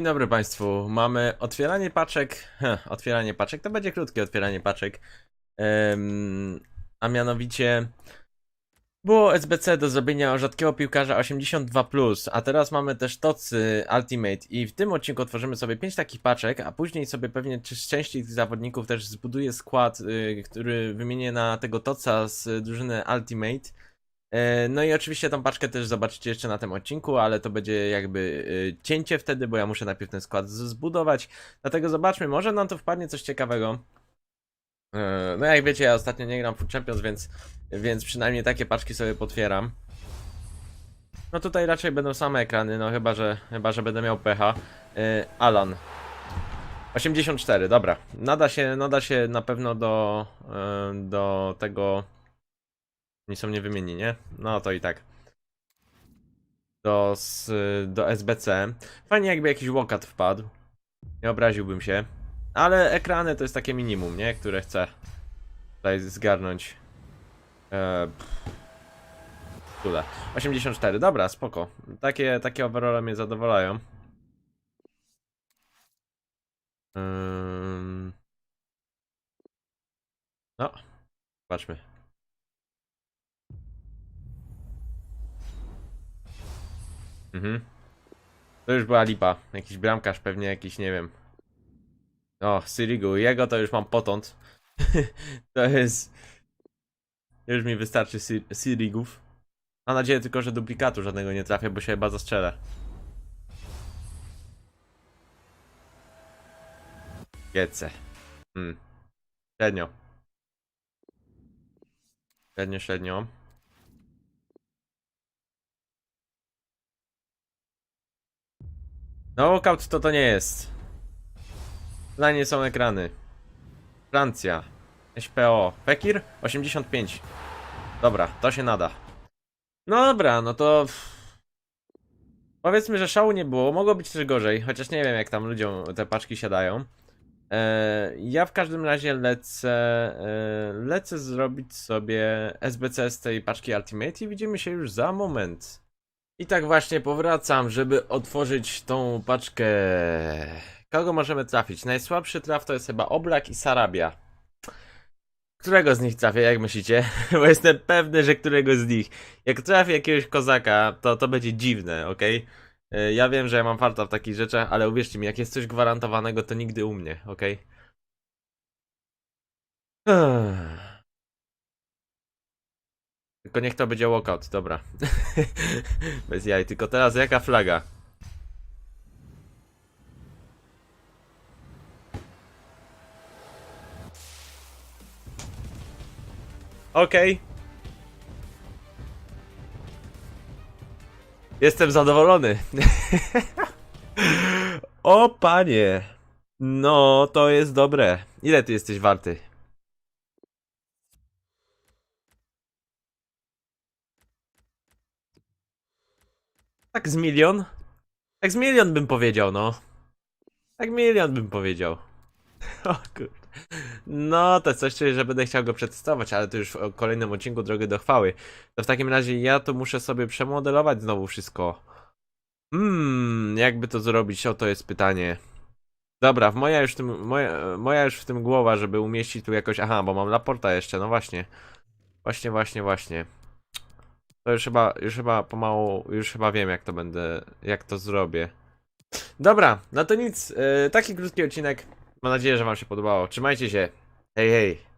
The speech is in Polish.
Dzień dobry Państwu. Mamy otwieranie paczek. Heh, otwieranie paczek to będzie krótkie otwieranie paczek. Em, a mianowicie było SBC do zrobienia rzadkiego piłkarza 82, a teraz mamy też tocy Ultimate. I w tym odcinku otworzymy sobie 5 takich paczek, a później sobie pewnie czy- z części tych zawodników też zbuduję skład, y, który wymienię na tego toca z drużyny Ultimate. E, No i oczywiście tą paczkę też zobaczycie jeszcze na tym odcinku, ale to będzie jakby e, cięcie wtedy, bo ja muszę najpierw ten skład zbudować. Dlatego zobaczmy, może nam to wpadnie coś ciekawego. E, No jak wiecie, ja ostatnio nie gram Food Champions, więc, więc przynajmniej takie paczki sobie potwieram. No tutaj raczej będą same ekrany, no chyba, że, chyba, że będę miał pecha. Alan. 84, dobra. Nada się, nada się na pewno do, do tego oni są niewymienni, nie? No to i tak. Do, do SBC. Fajnie jakby jakiś łokat wpadł. Nie obraziłbym się. Ale ekrany to jest takie minimum, nie? Które chcę tutaj zgarnąć. Eee. Tyle. 84, dobra, spoko. Takie, takie overall mnie zadowalają. Ym. No, zobaczmy. Mhm. To już była lipa. Jakiś bramkarz pewnie jakiś, nie wiem. O, Sirigu. Jego to już mam potąd. to jest... Już mi wystarczy Sir- Sirigów. Mam nadzieję tylko, że duplikatu żadnego nie trafię, bo się chyba zastrzelę. Gece. Hmm. Średnio. Średnio, średnio. No, walkout to to nie jest. Dla nie są ekrany. Francja. SPO. Fekir? 85. Dobra, to się nada. No dobra, no to... Powiedzmy, że szału nie było. Mogło być też gorzej, chociaż nie wiem jak tam ludziom te paczki siadają. E, ja w każdym razie lecę, e, lecę zrobić sobie SBC z tej paczki Ultimate i widzimy się już za moment. I tak właśnie powracam, żeby otworzyć tą paczkę. Kogo możemy trafić? Najsłabszy traf to jest chyba Oblak i Sarabia. Którego z nich trafię, jak myślicie? Bo jestem pewny, że którego z nich. Jak trafię jakiegoś kozaka, to to będzie dziwne, ok? Ja wiem, że ja mam farta w takich rzeczach, ale uwierzcie mi, jak jest coś gwarantowanego, to nigdy u mnie, ok? Tylko niech to będzie walkout, dobra. Bez jaj, tylko teraz jaka flaga? Okej. Jestem zadowolony. o panie. No, to jest dobre. Ile ty jesteś warty? Tak z milion? Tak z milion bym powiedział, no. Tak milion bym powiedział. O kurde. No, to coś czuję, że będę chciał go przetestować, ale to już w kolejnym odcinku Drogy do Chwały. To w takim razie ja to muszę sobie przemodelować znowu wszystko. Hmm, jakby to zrobić? O, to jest pytanie. Dobra, moja już tym, moja, moja już w tym głowa, żeby umieścić tu jakoś... Aha, bo mam Laporta jeszcze, no właśnie. Właśnie, właśnie, właśnie. To już chyba, już chyba pomału, już chyba wiem jak to będę, jak to zrobię. Dobra, no to nic, yy, taki krótki odcinek. Mam nadzieję, że wam się podobało. Trzymajcie się. Hej, hej.